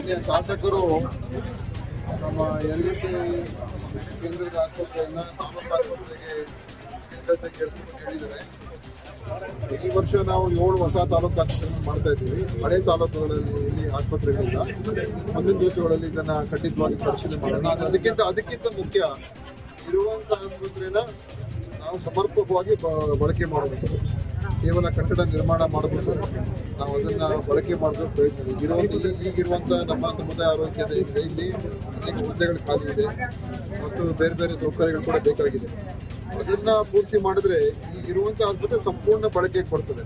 ಈಗ ಶಾಸಕರು ನಮ್ಮ ಯಲಗಟ್ಟಿ ಕೇಂದ್ರದ ಆಸ್ಪತ್ರೆಯನ್ನ ಸಾಮರ್ಥ್ಯ ಆಸ್ಪತ್ರೆಗೆ ಕೇಳಿಸ್ಕೊಂಡು ಪ್ರತಿ ವರ್ಷ ನಾವು ಏಳು ಹೊಸ ತಾಲೂಕು ಆಸ್ಪತ್ರೆ ಮಾಡ್ತಾ ಇದ್ದೀವಿ. ಹಳೆ ತಾಲೂಕುಗಳಲ್ಲಿ ಇಲ್ಲಿ ಆಸ್ಪತ್ರೆಗಳಿಲ್ಲ. ಮುಂದಿನ ದಿವಸಗಳಲ್ಲಿ ಇದನ್ನ ಖಂಡಿತವಾಗಿ ಪರಿಶೀಲನೆ ಮಾಡೋಣ. ಆದರೆ ಅದಕ್ಕಿಂತ ಅದಕ್ಕಿಂತ ಮುಖ್ಯ ಇರುವಂತ ಆಸ್ಪತ್ರೆನ ನಾವು ಸಮರ್ಪಕವಾಗಿ ಬಳಕೆ ಮಾಡಬೇಕು ಕೇವಲ ಕಟ್ಟಡ ನಿರ್ಮಾಣ ಮಾಡಬೇಕು. ನಾವು ಅದನ್ನು ಬಳಕೆ ಮಾಡಬೇಕು ಪ್ರಯತ್ನ ಇದೆ. ಇರುವಂತ ಈ- ನಮ್ಮ ಸಮುದಾಯ ಆರೋಗ್ಯದ ಇದೆ ಇಲ್ಲಿ. ಅನೇಕ ಹುದ್ದೆಗಳು ಖಾಲಿ ಇದೆ. ಮತ್ತು ಬೇರೆ ಬೇರೆ ಸೌಕರ್ಯಗಳು ಕೂಡ ಬೇಕಾಗಿದೆ. ಅದನ್ನ ಪೂರ್ತಿ ಮಾಡಿದ್ರೆ ಈ ಇರುವಂತ ಆಸ್ಪತ್ರೆ ಸಂಪೂರ್ಣ ಬಳಕೆಗೆ ಕೊಡ್ತದೆ.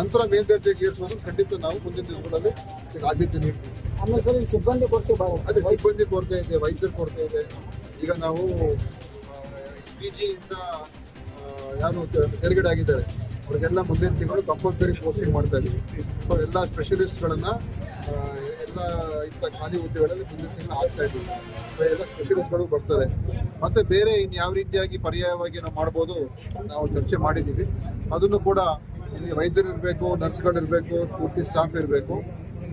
ನಂತರ ಮೇಲ್ದರ್ಜೆಗೆ ಏರಿಸೋದು ಖಂಡಿತ ನಾವು ಮುಂದಿನ ದಿವಸಗಳಲ್ಲಿ ಆದ್ಯತೆ ನೀಡ್ತೀವಿ. ಆಮೇಲೆ ಸರ್ ಸಿಬ್ಬಂದಿ ಕೊರತೆ ಅದೇ ಸಿಬ್ಬಂದಿ ಕೊರತೆ ಇದೆ ವೈದ್ಯರ ಕೊರತೆ ಇದೆ. ಈಗ ನಾವು ಪಿ ಜಿಯಿಂದ ಯಾರು ತೆರಗಡೆ ಆಗಿದ್ದಾರೆ. ಅವ್ರಿಗೆಲ್ಲ ಮುಂದಿನ ತಿಂಗಳು ಕಂಪಲ್ಸರಿ ಪೋಸ್ಟಿಂಗ್ ಮಾಡ್ತಾ ಇದ್ದೀವಿ ಸೊ ಎಲ್ಲ ಸ್ಪೆಷಲಿಸ್ಟ್ಗಳನ್ನು ಎಲ್ಲ ಇಂಥ ಖಾಲಿ ಹುದ್ದೆಗಳಲ್ಲಿ ಮುಂದಿನ ತಿಂಗಳು ಆಗ್ತಾ ಇದ್ದೀವಿ ಎಲ್ಲ ಸ್ಪೆಷಲಿಸ್ಟ್ಗಳು ಬರ್ತಾರೆ. ಮತ್ತು ಬೇರೆ ಇನ್ನು ಯಾವ ರೀತಿಯಾಗಿ ಪರ್ಯಾಯವಾಗಿ ನಾವು ಮಾಡ್ಬೋದು, ನಾವು ಚರ್ಚೆ ಮಾಡಿದ್ದೀವಿ ಅದನ್ನು ಕೂಡ ಇಲ್ಲಿ ವೈದ್ಯರು ಇರಬೇಕು, ನರ್ಸ್ಗಳು ಇರಬೇಕು, ಪೂರ್ತಿ ಸ್ಟಾಫ್ ಇರಬೇಕು.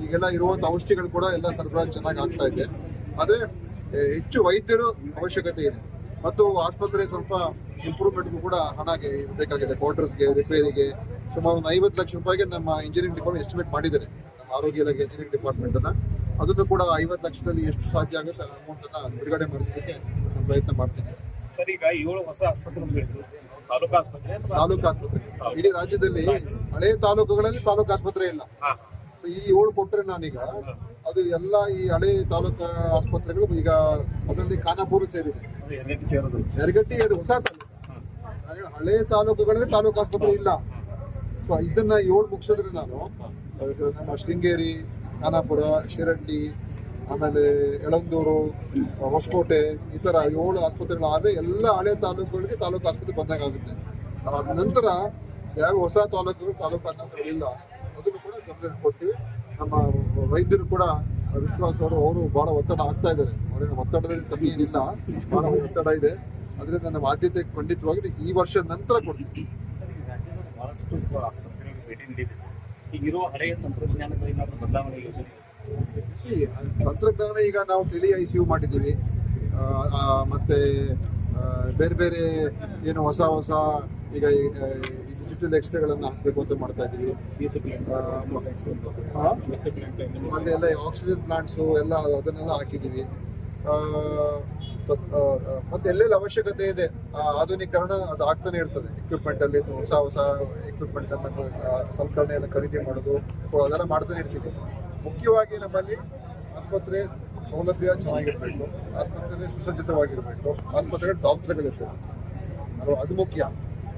ಈಗೆಲ್ಲ ಇರುವಂಥ ಔಷಧಿಗಳು ಕೂಡ ಎಲ್ಲ ಸರಬರಾಜು ಚೆನ್ನಾಗಿ ಆಗ್ತಾ ಇದೆ. ಆದರೆ, ಹೆಚ್ಚು ವೈದ್ಯರು ಅವಶ್ಯಕತೆ ಇದೆ. ಮತ್ತು ಆಸ್ಪತ್ರೆ ಸ್ವಲ್ಪ ಇಂಪ್ರೂವ್ಮೆಂಟ್ಗೂ ಕೂಡ ಹಣಗೆ ಬೇಕಾಗಿದೆ. ಕ್ವಾರ್ಟರ್ಸ್ಗೆ ರಿಪೇರಿಗೆ ಸುಮಾರು ಒಂದು ಐವತ್ತು ಲಕ್ಷ ರೂಪಾಯಿಗೆ ನಮ್ಮ ಇಂಜಿನಿಯರಿಂಗ್ ಡಿಪಾರ್ಟ್ಮೆಂಟ್ ಎಸ್ಟಿಮೇಟ್ ಮಾಡಿದ್ದಾರೆ. ನಮ್ಮ ಆರೋಗ್ಯ ಇಲಾಖೆ ಇಂಜಿನಿಯರಿಂಗ್ ಡಿಪಾರ್ಟ್ಮೆಂಟ್ ಅನ್ನ. ಅದನ್ನು ಕೂಡ ಐವತ್ತು ಲಕ್ಷದಲ್ಲಿ ಎಷ್ಟು ಸಾಧ್ಯ ಆಗುತ್ತೆ ಅಮೌಂಟ್ ಅನ್ನ ಬಿಡುಗಡೆ ಮಾಡಿಸಲಿಕ್ಕೆ ನಾನು ಪ್ರಯತ್ನ ಮಾಡ್ತೀನಿ. ಸರ್ ಈಗ ಏಳು ಹೊಸ ಆಸ್ಪತ್ರೆ ತಾಲೂಕು ಆಸ್ಪತ್ರೆ ತಾಲೂಕು ಆಸ್ಪತ್ರೆ. ಇಡೀ ರಾಜ್ಯದಲ್ಲಿ ಹಳೆ ತಾಲೂಕುಗಳಲ್ಲಿ ತಾಲೂಕು ಆಸ್ಪತ್ರೆ ಇಲ್ಲ. ಈ ಏಳು ಕೊಟ್ಟರೆ ನಾನೀಗ ಅದು ಎಲ್ಲ ಈ ಹಳೆ ತಾಲೂಕು ಆಸ್ಪತ್ರೆಗಳು ಈಗ ಅದರಲ್ಲಿ ಖಾನಾಪುರ ಸೇರಿದೆ. ನೆರಗಟ್ಟಿ ಅದು ಹೊಸ ತಾಲೂಕು. ಹೇಳೋ ತಾಲೂಕುಗಳಲ್ಲಿ ತಾಲೂಕು ಆಸ್ಪತ್ರೆ ಇಲ್ಲ. ಸೊ ಇದನ್ನ ಏಳು ಮುಗಿಸಿದ್ರೆ ನಾನು ನಮ್ಮ ಶೃಂಗೇರಿ, ಖಾನಾಪುರ ಶಿರಡ್ಡಿ ಆಮೇಲೆ ಯಳಂದೂರು ಹೊಸಕೋಟೆ, ಈ ಥರ ಏಳು ಆಸ್ಪತ್ರೆಗಳು ಆದರೆ ಎಲ್ಲ ಹಳೆ ತಾಲೂಕುಗಳಿಗೆ ತಾಲೂಕು ಆಸ್ಪತ್ರೆ ಬಂದಾಗ ಆಗುತ್ತೆ. ಅದಾದ ನಂತರ ಯಾವ ಹೊಸ ತಾಲೂಕು ತಾಲೂಕು ಆಸ್ಪತ್ರೆಗಳಿಲ್ಲ ಅದನ್ನು ಕೂಡ ಗಮನ ಕೊಡ್ತೀವಿ. ನಮ್ಮ ವೈದ್ಯರು ಕೂಡ, ವಿಶ್ವಾಸ ಅವರು ಅವರು ಬಹಳ ಒತ್ತಡ ಆಗ್ತಾ ಇದ್ದಾರೆ. ಅವರಿಗೆ ಒತ್ತಡದಲ್ಲಿ ಕಮ್ಮಿ ಏನಿಲ್ಲ ಬಹಳ ಒತ್ತಡ ಇದೆ. ಅದರಿಂದ ನಮ್ಮ ಆದ್ಯತೆ ಖಂಡಿತವಾಗಿ ಈ ವರ್ಷ ನಂತರ ಕೊಡ್ತೀವಿ ಬಹಳಷ್ಟು ಆಸ್ಪತ್ರೆಗಳಿಗೆ ಭೇಟಿ ನೀಡಿದೆ ಈಗ ಇರುವ ಹಳೆಯ ತಂತ್ರಜ್ಞಾನಗಳು ಏನಾದರೂ ಬದಲಾವಣೆ ಯೋಜನೆ See, ತಂತ್ರಜ್ಞಾನ ಈಗ ನಾವು ಟೆಲಿ ಐ ಸಿ ಯು ಮಾಡಿದ್ದೀವಿ. ಮತ್ತೆ ಬೇರೆ ಬೇರೆ ಏನು ಹೊಸ ಹೊಸ ಈಗ ಡಿಜಿಟಲ್ ಎಕ್ಸ್ರೇಗಳನ್ನು ಹಾಕಬೇಕು ಅಂತ ಮಾಡ್ತಾ ಇದ್ದೀವಿ. ಮತ್ತೆ ಎಲ್ಲ ಆಕ್ಸಿಜನ್ ಪ್ಲಾಂಟ್ಸು ಎಲ್ಲ ಅದನ್ನೆಲ್ಲ ಹಾಕಿದ್ದೀವಿ. ಮತ್ತೆ ಎಲ್ಲೆಲ್ಲಿ ಅವಶ್ಯಕತೆ ಇದೆ ಆಧುನೀಕರಣ ಅದು ಆಗ್ತಾನೆ ಇರ್ತದೆ. ಎಕ್ವಿಪ್ಮೆಂಟ್ ಅಲ್ಲಿ ಹೊಸ ಹೊಸ ಎಕ್ವಿಪ್ಮೆಂಟ್ ಅನ್ನು ಸಲಕರಣೆಯನ್ನು ಖರೀದಿ ಮಾಡೋದು ಅದೆಲ್ಲ ಮಾಡ್ತಾನೆ ಇರ್ತೀವಿ. ಮುಖ್ಯವಾಗಿ ನಮ್ಮಲ್ಲಿ ಆಸ್ಪತ್ರೆ ಸೌಲಭ್ಯ ಚೆನ್ನಾಗಿರ್ಬೇಕು, ಆಸ್ಪತ್ರೆ ಸುಸಜ್ಜಿತವಾಗಿರ್ಬೇಕು, ಆಸ್ಪತ್ರೆ ಡಾಕ್ಟರ್ಗಳಿರ್ಬೇಕು. ಅದು- ಅದು ಮುಖ್ಯ.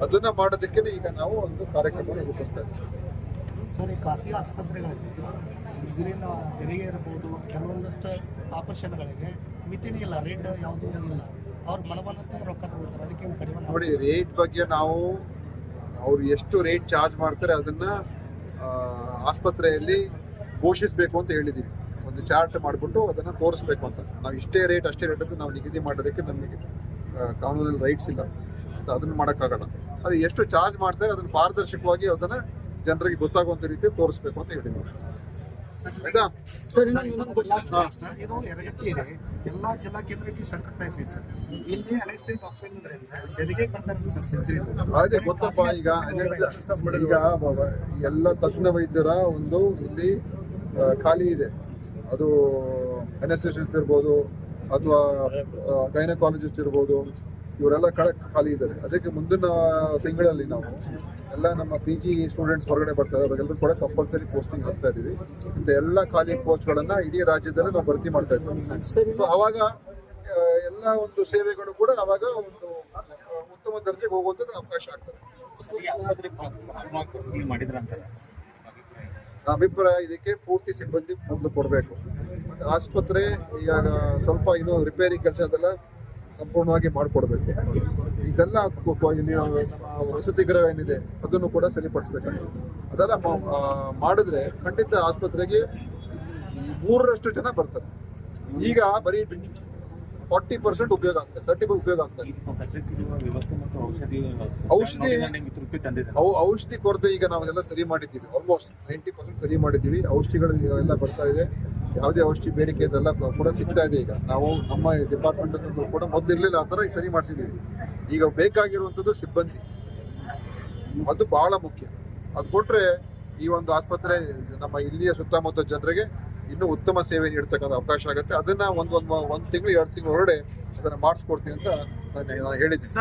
ಅದನ್ನ ಮಾಡೋದಕ್ಕೆ ಈಗ ನಾವು ಒಂದು ಕಾರ್ಯಕ್ರಮ ರೂಪಿಸ್ತಾ ಇದ್ದೀವಿ. ಸರ್, ಈ ಖಾಸಗಿ ಆಸ್ಪತ್ರೆಗಳಲ್ಲಿ ಇರಬಹುದು ತೆರಿಗೆ ಇರ್ಬೋದು, ಕೆಲವೊಂದಷ್ಟು ಆಪರೇಷನ್ಗಳಿಗೆ ಮಿತಿನೇ ಇಲ್ಲ ರೇಟ್ ಯಾವುದೂ ಇಲ್ಲ ಅವ್ರು ರೊಕ್ಕ ತಗೋತಾರೆ, ಅದಕ್ಕೆ ಕಡಿಮೆ ನೋಡಿ ರೇಟ್ ಬಗ್ಗೆ ನಾವು, ಅವ್ರು ಎಷ್ಟು ರೇಟ್ ಚಾರ್ಜ್ ಮಾಡ್ತಾರೆ ಅದನ್ನ ಆಸ್ಪತ್ರೆಯಲ್ಲಿ ಘೋಷಿಸಬೇಕು ಅಂತ ಹೇಳಿದ್ದೀವಿ ಒಂದು ಚಾರ್ಟ್ ಮಾಡಿಬಿಟ್ಟು ಅದನ್ನ ತೋರಿಸ್ಬೇಕು ಅಂತ. ನಾವು ಇಷ್ಟೇ ರೇಟ್ ಅಷ್ಟೇ ರೇಟ್ ಅಂತ ನಾವು ನಿಗದಿ ಮಾಡೋದಕ್ಕೆ ನಮಗೆ ಕಾನೂನಲ್ಲಿ ರೈಟ್ಸ್ ಇಲ್ಲ. ಅಂತ ಅದನ್ನ ಮಾಡೋಕ್ಕಾಗಲ್ಲ. ಅದು ಎಷ್ಟು ಚಾರ್ಜ್ ಮಾಡ್ತಾರೆ ಅದನ್ನ ಪಾರದರ್ಶಕವಾಗಿ ಅದನ್ನ ಜನರಿಗೆ ಗೊತ್ತಾಗುವಂತ ರೀತಿ ತೋರಿಸ್ಬೇಕು ಅಂತ ಆಯ್ತಾ ಸರ್ ಇದು ಎರಗಟ್ಟಿ ಇದೆ ಎಲ್ಲ ಜಿಲ್ಲಾ ಕೇಂದ್ರಕ್ಕೆ ಸೆಂಟರ್ ಪ್ಲೇಸ್ ಇದೆ ಸರ್. ಇಲ್ಲಿ ಅನೇಸ್ಟಿಕ್ ಆಪ್ಷನ್ ಇರೋದ್ರಿಂದ ಹೆರಿಗೆ ಬರ್ತಾರೆ ಸರ್ ಸಿರಿಸಿರಿ ಅದೇ ಗೊತ್ತಪ್ಪ ಈಗ ಈಗ ಎಲ್ಲ ತಜ್ಞ ವೈದ್ಯರ ಒಂದು ಇಲ್ಲಿ ಖಾಲಿ ಇದೆ. ಅದು ಅನೆಸ್ಟೇಷನ್ಸ್ ಇರ್ಬೋದು ಅಥವಾ ಗೈನಕಾಲಜಿಸ್ಟ್ ಇರ್ಬೋದು. ಇವರೆಲ್ಲ ಕಳ ಖಾಲಿ ಇದ್ದಾರೆ. ಅದಕ್ಕೆ ಮುಂದಿನ ತಿಂಗಳಲ್ಲಿ ನಾವು ಎಲ್ಲ ನಮ್ಮ ಪಿ ಜಿ ಸ್ಟೂಡೆಂಟ್ಸ್ ಹೊರಗಡೆ ಬರ್ತಾರೆ. ಅವರಿಗೆಲ್ಲರೂ ಕೂಡ ಕಂಪಲ್ಸರಿ ಪೋಸ್ಟಿಂಗ್ ಹಾಕ್ತಾ ಇದ್ದೀವಿ ಇಂಥ ಎಲ್ಲ ಖಾಲಿ ಪೋಸ್ಟ್ಗಳನ್ನು ಇಡೀ ರಾಜ್ಯದಲ್ಲಿ ನಾವು ಭರ್ತಿ ಮಾಡ್ತಾ ಇದ್ದೀವಿ. ಸೊ ಅವಾಗ ಎಲ್ಲ ಒಂದು ಸೇವೆಗಳು ಕೂಡ ಅವಾಗ ಒಂದು ಉತ್ತಮ ದರ್ಜೆಗೆ ಹೋಗುವಂಥದ್ದು ಅವಕಾಶ ಆಗ್ತದೆ. ಅಭಿಪ್ರಾಯ ಇದಕ್ಕೆ ಪೂರ್ತಿ ಸಿಬ್ಬಂದಿ ಮುಂದೆ ಕೊಡಬೇಕು. ಆಸ್ಪತ್ರೆ ಈಗ ಸ್ವಲ್ಪ ಇನ್ನೂ ರಿಪೇರಿ ಕೆಲಸ ಅದೆಲ್ಲ ಸಂಪೂರ್ಣವಾಗಿ ಮಾಡಿಕೊಡ್ಬೇಕು. ಇದೆಲ್ಲ ವಸತಿ ಗೃಹ ಏನಿದೆ, ಅದನ್ನು ಕೂಡ ಸರಿಪಡಿಸ್ಬೇಕು ಅದೆಲ್ಲ ಮಾಡಿದ್ರೆ ಖಂಡಿತ ಆಸ್ಪತ್ರೆಗೆ ಮೂರರಷ್ಟು ಜನ ಬರ್ತಾರೆ ಈಗ ಬರೀ ಫಾರ್ಟಿ ಪರ್ಸೆಂಟ್ ಉಪಯೋಗ ಆಗ್ತದೆ ತರ್ಟಿ ಉಪಯೋಗ ಆಗ್ತದೆ. ಔಷಧಿ ಔಷಧಿ- ಕೊರತೆ ಈಗ ನಾವೆಲ್ಲ ಸರಿ ಮಾಡಿದ್ದೀವಿ. ಆಲ್ಮೋಸ್ಟ್ ನೈಂಟಿ ಪರ್ಸೆಂಟ್ ಸರಿ ಮಾಡಿದ್ದೀವಿ. ಔಷಧಿಗಳು ಎಲ್ಲ ಬರ್ತಾ ಇದೆ. ಯಾವುದೇ ಔಷಧಿ ಬೇಡಿಕೆ ಇದೆಲ್ಲ ಕೂಡ ಸಿಗ್ತಾ ಇದೆ ಈಗ. ನಾವು ನಮ್ಮ ಡಿಪಾರ್ಟ್ಮೆಂಟ್ ಕೂಡ ಮೊದಲು ಇರಲಿಲ್ಲ ಆ ಥರ ಸರಿ ಮಾಡಿಸಿದ್ದೀವಿ. ಈಗ ಬೇಕಾಗಿರುವಂಥದ್ದು ಸಿಬ್ಬಂದಿ. ಅದು ಬಹಳ ಮುಖ್ಯ. ಅದು ಕೊಟ್ಟರೆ ಈ ಒಂದು ಆಸ್ಪತ್ರೆ ನಮ್ಮ ಇಲ್ಲಿಯ ಸುತ್ತಮುತ್ತ ಜನರಿಗೆ ಇನ್ನೂ ಉತ್ತಮ ಸೇವೆ ನೀಡ್ತಕ್ಕಂಥ ಅವಕಾಶ ಆಗುತ್ತೆ. ಅದನ್ನ ಒಂದು ಒಂದು ಒಂದು ತಿಂಗಳು ಎರಡು ತಿಂಗಳು ಹೊರಡೆ ಅದನ್ನ ಮಾಡಿಸ್ಕೊಡ್ತೀನಿ ಅಂತ ನಾನು ನಾನು ಹೇಳಿದ್ದೀನಿ